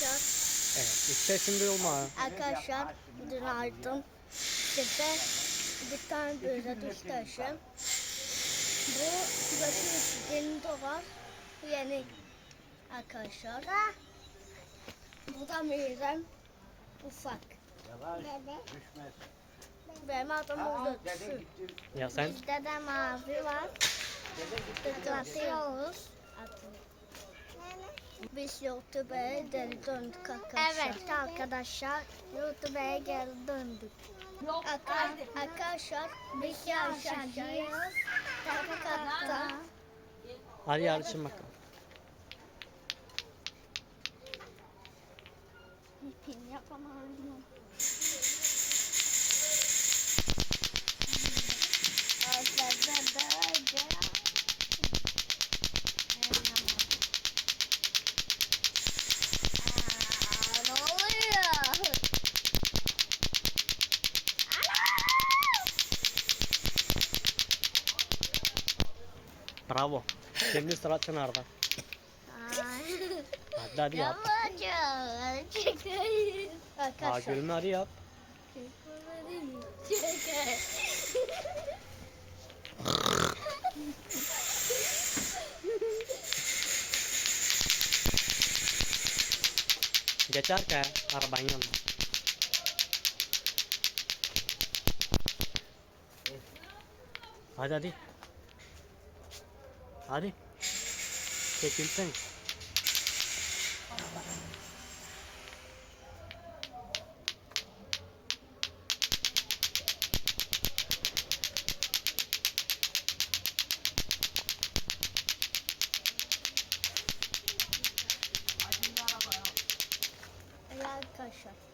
Arkadaşlar, Evet. Hiç sesim duyulma. arkadaşlar günaydın. Size bir tane böyle göstereceğim. Bu götürüş yeni dolar. Bu yeni arkadaşlar. Bu da Meyrem ufak. Benim adım düşük. Ya sen? Bizde de mavi var. Tıklatıyoruz. Biz YouTube'ya geri döndük arkadaşlar. Evet arkadaşlar YouTube'ya geri döndük. Arka- Arkadaşlar biz yarışacağız. Tek katta. Hadi yarışın bakalım. Yapamadım. Bravo. Şimdi sıra Çınar'da. Hadi hadi yap. Aa Arkadaşlar. gülme hadi yap. Geç arkaya. Arabanın yanına. Hadi hadi. Hadi. Çekilsene. Arkadaşlar.